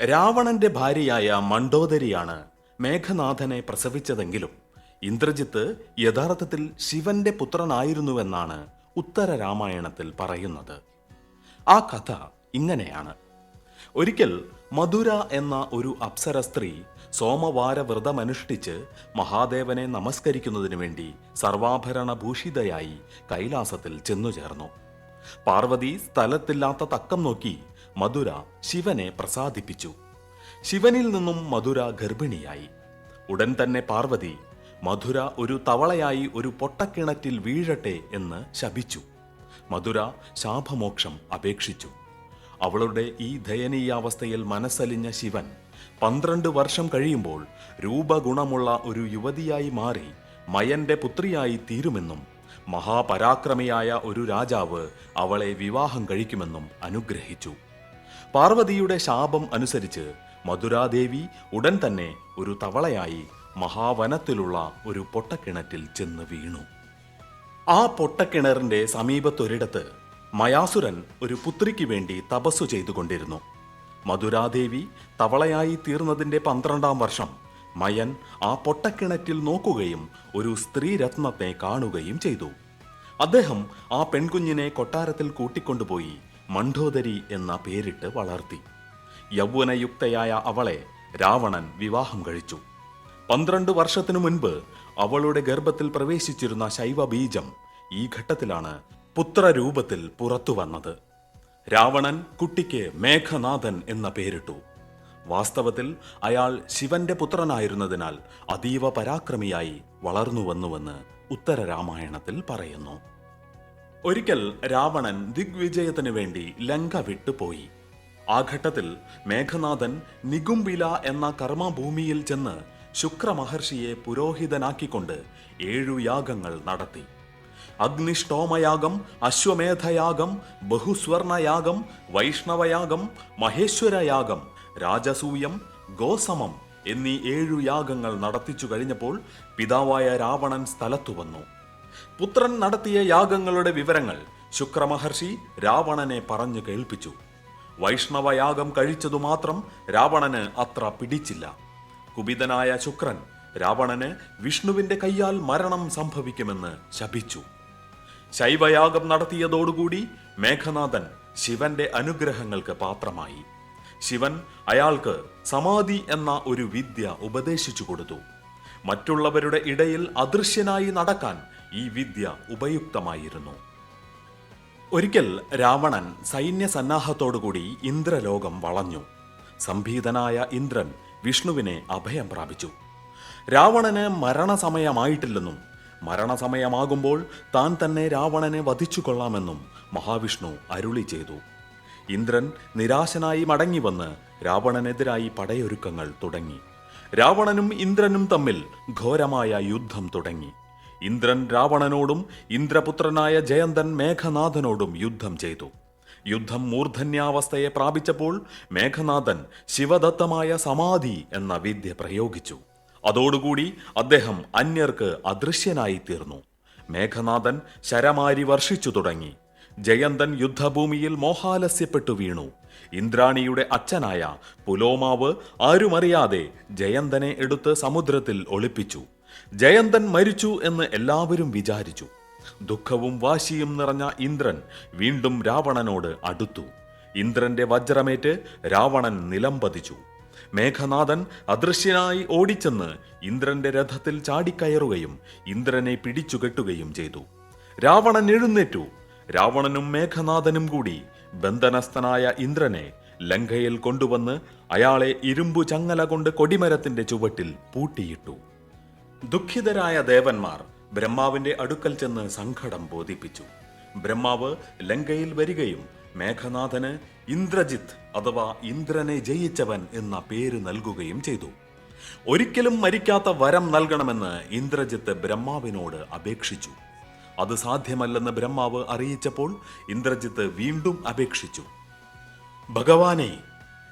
രാവണന്റെ ഭാര്യയായ മണ്ഡോദരിയാണ് മേഘനാഥനെ പ്രസവിച്ചതെങ്കിലും ഇന്ദ്രജിത്ത് യഥാർത്ഥത്തിൽ ശിവന്റെ പുത്രനായിരുന്നുവെന്നാണ് ഉത്തര രാമായണത്തിൽ പറയുന്നത്. ആ കഥ ഇങ്ങനെയാണ്. ഒരിക്കൽ മധുര എന്ന ഒരു അപ്സര സ്ത്രീ സോമവാര വ്രതമനുഷ്ഠിച്ച് മഹാദേവനെ നമസ്കരിക്കുന്നതിനു വേണ്ടി സർവാഭരണ ഭൂഷിതയായി കൈലാസത്തിൽ ചെന്നു ചേർന്നു പാർവതി സ്ഥലത്തില്ലാത്ത തക്കം നോക്കി മധുര ശിവനെ പ്രസാദിപ്പിച്ചു. ശിവനിൽ നിന്നും മധുര ഗർഭിണിയായി. ഉടൻ തന്നെ പാർവതി മധുര ഒരു തവളയായി ഒരു പൊട്ടക്കിണറ്റിൽ വീഴട്ടെ എന്ന് ശപിച്ചു. മധുര ശാപമോക്ഷം അപേക്ഷിച്ചു. അവളുടെ ഈ ദയനീയാവസ്ഥയിൽ മനസ്സലിഞ്ഞ ശിവൻ പന്ത്രണ്ട് വർഷം കഴിയുമ്പോൾ രൂപഗുണമുള്ള ഒരു യുവതിയായി മാറി മയന്റെ പുത്രിയായി തീരുമെന്നും മഹാപരാക്രമിയായ ഒരു രാജാവ് അവളെ വിവാഹം കഴിക്കുമെന്നും അനുഗ്രഹിച്ചു. പാർവതിയുടെ ശാപം അനുസരിച്ച് മധുരാദേവി ഉടൻ തന്നെ ഒരു തവളയായി മഹാവനത്തിലുള്ള ഒരു പൊട്ടക്കിണറ്റിൽ ചെന്ന് വീണു. ആ പൊട്ടക്കിണറിന്റെ സമീപത്തൊരിടത്ത് മയാസുരൻ ഒരു പുത്രിക്ക് വേണ്ടി തപസ്സു ചെയ്തുകൊണ്ടിരുന്നു. മധുരാദേവി തവളയായി തീർന്നതിന്റെ പന്ത്രണ്ടാം വർഷം മയൻ ആ പൊട്ടക്കിണറ്റിൽ നോക്കുകയും ഒരു സ്ത്രീരത്നത്തെ കാണുകയും ചെയ്തു. അദ്ദേഹം ആ പെൺകുഞ്ഞിനെ കൊട്ടാരത്തിൽ കൂട്ടിക്കൊണ്ടുപോയി മണ്ഡോദരി എന്ന പേരിട്ട് വളർത്തി. യൗവനയുക്തയായ അവളെ രാവണൻ വിവാഹം കഴിച്ചു. പന്ത്രണ്ട് വർഷത്തിനു മുൻപ് അവളുടെ ഗർഭത്തിൽ പ്രവേശിച്ചിരുന്ന ശൈവ ബീജം ഈ ഘട്ടത്തിലാണ് പുത്രരൂപത്തിൽ പുറത്തു വന്നത്. രാവണൻ കുട്ടിക്ക് മേഘനാഥൻ എന്ന പേരിട്ടു. വാസ്തവത്തിൽ അയാൾ ശിവന്റെ പുത്രനായിരുന്നതിനാൽ അതീവ പരാക്രമിയായി വളർന്നു വന്നുവെന്ന് ഉത്തരരാമായണത്തിൽ പറയുന്നു. ഒരിക്കൽ രാവണൻ ദിഗ്വിജയത്തിനു വേണ്ടി ലങ്ക വിട്ടുപോയി. ആ ഘട്ടത്തിൽ മേഘനാഥൻ നികുംബില എന്ന കർമ്മഭൂമിയിൽ ചെന്ന് ശുക്രമഹർഷിയെ പുരോഹിതനാക്കിക്കൊണ്ട് ഏഴു യാഗങ്ങൾ നടത്തി. അഗ്നിഷ്ടോമയാഗം അശ്വമേധയാഗം ബഹുസ്വർണയാഗം വൈഷ്ണവയാഗം മഹേശ്വരയാഗം രാജസൂയം ഗോസമം എന്നീ ഏഴു യാഗങ്ങൾ നടത്തിച്ചു കഴിഞ്ഞപ്പോൾ പിതാവായ രാവണൻ സ്ഥലത്തു വന്നു. പുത്രൻ നടത്തിയ യാഗങ്ങളുടെ വിവരങ്ങൾ ശുക്രമഹർഷി രാവണനെ പറഞ്ഞു കേൾപ്പിച്ചു. വൈഷ്ണവയാഗം കഴിച്ചതു മാത്രം രാവണന് അത്ര പിടിച്ചില്ല. കുപിതനായ ശുക്രൻ രാവണന് വിഷ്ണുവിന്റെ കയ്യാൽ മരണം സംഭവിക്കുമെന്ന് ശപിച്ചു. ശൈവയാഗം നടത്തിയതോടുകൂടി മേഘനാഥൻ ശിവന്റെ അനുഗ്രഹങ്ങൾക്ക് പാത്രമായി. ശിവൻ അയാൾക്ക് സമാധി എന്ന ഒരു വിദ്യ ഉപദേശിച്ചു കൊടുത്തു. മറ്റുള്ളവരുടെ ഇടയിൽ അദൃശ്യനായി നടക്കാൻ ഈ വിദ്യ ഉപയുക്തമായിരുന്നു. ഒരിക്കൽ രാവണൻ സൈന്യ സൈന്യസന്നാഹത്തോടുകൂടി ഇന്ദ്രലോകം വളഞ്ഞു. സംഭീതനായ ഇന്ദ്രൻ വിഷ്ണുവിനെ അഭയം പ്രാപിച്ചു. രാവണന് മരണസമയമായിട്ടില്ലെന്നും മരണസമയമാകുമ്പോൾ താൻ തന്നെ രാവണനെ വധിച്ചു കൊള്ളാമെന്നും മഹാവിഷ്ണു അരുളി ചെയ്തു. ഇന്ദ്രൻ നിരാശനായി മടങ്ങി വന്ന് രാവണനെതിരായി പടയൊരുക്കങ്ങൾ തുടങ്ങി. രാവണനും ഇന്ദ്രനും തമ്മിൽ ഘോരമായ യുദ്ധം തുടങ്ങി. ഇന്ദ്രൻ രാവണനോടും ഇന്ദ്രപുത്രനായ ജയന്തൻ മേഘനാഥനോടും യുദ്ധം ചെയ്തു. യുദ്ധം മൂർധന്യാവസ്ഥയെ പ്രാപിച്ചപ്പോൾ മേഘനാഥൻ ശിവദത്തമായ സമാധി എന്ന വിദ്യ പ്രയോഗിച്ചു. അതോടുകൂടി അദ്ദേഹം അന്യർക്ക് അദൃശ്യനായി തീർന്നു. മേഘനാഥൻ ശരമാരി വർഷിച്ചു തുടങ്ങി. ജയന്തൻ യുദ്ധഭൂമിയിൽ മോഹാലസ്യപ്പെട്ടു വീണു. ഇന്ദ്രാണിയുടെ അച്ഛനായ പുലോമാവ് ആരുമറിയാതെ ജയന്തനെ എടുത്ത് സമുദ്രത്തിൽ ഒളിപ്പിച്ചു. ജയന്തൻ മരിച്ചു എന്ന് എല്ലാവരും വിചാരിച്ചു. ദുഃഖവും വാശിയും നിറഞ്ഞ ഇന്ദ്രൻ വീണ്ടും രാവണനോട് അടുത്തു. ഇന്ദ്രന്റെ വജ്രമേറ്റ് രാവണൻ നിലംപതിച്ചു മേഘനാഥൻ അദൃശ്യനായി ഓടിച്ചെന്ന് ഇന്ദ്രന്റെ രഥത്തിൽ ചാടിക്കയറുകയും ഇന്ദ്രനെ പിടിച്ചുകെട്ടുകയും ചെയ്തു. രാവണൻ എഴുന്നേറ്റു. രാവണനും മേഘനാഥനും കൂടി ബന്ധനസ്ഥനായ ഇന്ദ്രനെ ലങ്കയിൽ കൊണ്ടുവന്ന് അയാളെ ഇരുമ്പു ചങ്ങല കൊണ്ട് കൊടിമരത്തിന്റെ ചുവട്ടിൽ പൂട്ടിയിട്ടു. ദുഃഖിതരായ ദേവന്മാർ ബ്രഹ്മാവിന്റെ അടുക്കൽ ചെന്ന് സങ്കടം ബോധിപ്പിച്ചു. ബ്രഹ്മാവ് ലങ്കയിൽ വരികയും മേഘനാഥന് ഇന്ദ്രജിത്ത് അഥവാ ഇന്ദ്രനെ ജയിച്ചവൻ എന്ന പേര് നൽകുകയും ചെയ്തു. ഒരിക്കലും മരിക്കാത്ത വരം നൽകണമെന്ന് ഇന്ദ്രജിത്ത് ബ്രഹ്മാവിനോട് അപേക്ഷിച്ചു. അത് സാധ്യമല്ലെന്ന് ബ്രഹ്മാവ് അറിയിച്ചപ്പോൾ ഇന്ദ്രജിത്ത് വീണ്ടും അപേക്ഷിച്ചു. ഭഗവാനെ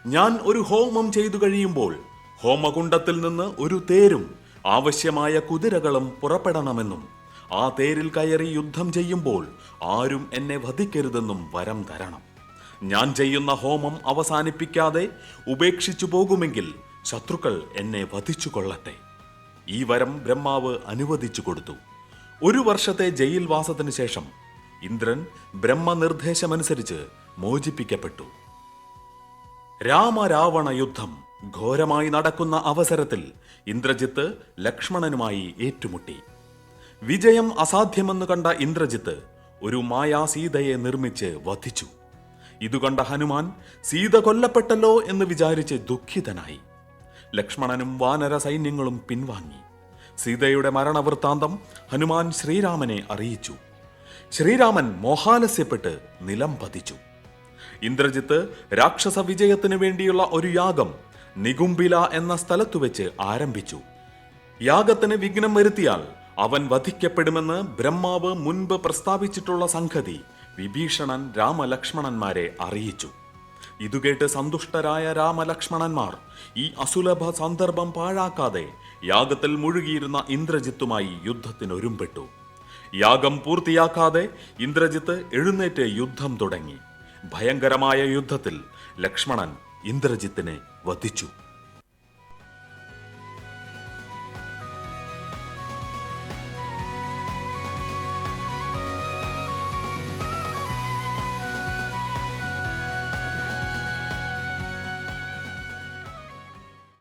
ഞാൻ ഒരു ഹോമം ചെയ്തു കഴിയുമ്പോൾ ഹോമകുണ്ടത്തിൽ നിന്ന് ഒരു തേരും ആവശ്യമായ കുതിരകളും പുറപ്പെടണമെന്നും ആ തേരിൽ കയറി യുദ്ധം ചെയ്യുമ്പോൾ ആരും എന്നെ വധിക്കരുതെന്നും വരം തരണം. ഞാൻ ചെയ്യുന്ന ഹോമം അവസാനിപ്പിക്കാതെ ഉപേക്ഷിച്ചു പോകുമെങ്കിൽ ശത്രുക്കൾ എന്നെ വധിച്ചു കൊള്ളട്ടെ. ഈ വരം ബ്രഹ്മാവ് അനുവദിച്ചു കൊടുത്തു. ഒരു വർഷത്തെ ജയിൽ വാസത്തിനു ശേഷം ഇന്ദ്രൻ ബ്രഹ്മനിർദ്ദേശമനുസരിച്ച് മോചിപ്പിക്കപ്പെട്ടു. രാമരാവണ യുദ്ധം ഘോരമായി നടക്കുന്ന അവസരത്തിൽ ഇന്ദ്രജിത്ത് ലക്ഷ്മണനുമായി ഏറ്റുമുട്ടി. വിജയം അസാധ്യമെന്ന് കണ്ട ഇന്ദ്രജിത്ത് ഒരു മായാസീതയെ നിർമ്മിച്ച് വധിച്ചു. ഇതുകണ്ട ഹനുമാൻ സീത കൊല്ലപ്പെട്ടല്ലോ എന്ന് വിചാരിച്ച് ദുഃഖിതനായി. ലക്ഷ്മണനും വാനര സൈന്യങ്ങളും പിൻവാങ്ങി. സീതയുടെ മരണവൃത്താന്തം ഹനുമാൻ ശ്രീരാമനെ അറിയിച്ചു. ശ്രീരാമൻ മോഹാലസ്യപ്പെട്ട് നിലം പതിച്ചു. ഇന്ദ്രജിത്ത് രാക്ഷസ വിജയത്തിനു വേണ്ടിയുള്ള ഒരു യാഗം നികുംബില എന്ന സ്ഥലത്തു വെച്ച് ആരംഭിച്ചു. യാഗത്തിന് വിഘ്നം വരുത്തിയാൽ അവൻ വധിക്കപ്പെടുമെന്ന് ബ്രഹ്മാവ് മുൻപ് പ്രസ്താവിച്ചിട്ടുള്ള സംഗതി വിഭീഷണൻ രാമലക്ഷ്മണന്മാരെ അറിയിച്ചു. ഇതുകേട്ട് സന്തുഷ്ടരായ രാമലക്ഷ്മണന്മാർ ഈ അസുലഭ സന്ദർഭം പാഴാക്കാതെ യാഗത്തിൽ മുഴുകിയിരുന്ന ഇന്ദ്രജിത്തുമായി യുദ്ധത്തിനൊരുമ്പെട്ടു. യാഗം പൂർത്തിയാക്കാതെ ഇന്ദ്രജിത്ത് എഴുന്നേറ്റ് യുദ്ധം തുടങ്ങി. ഭയങ്കരമായ യുദ്ധത്തിൽ ലക്ഷ്മണൻ ഇന്ദ്രജിത്തിനെ വധിച്ചു.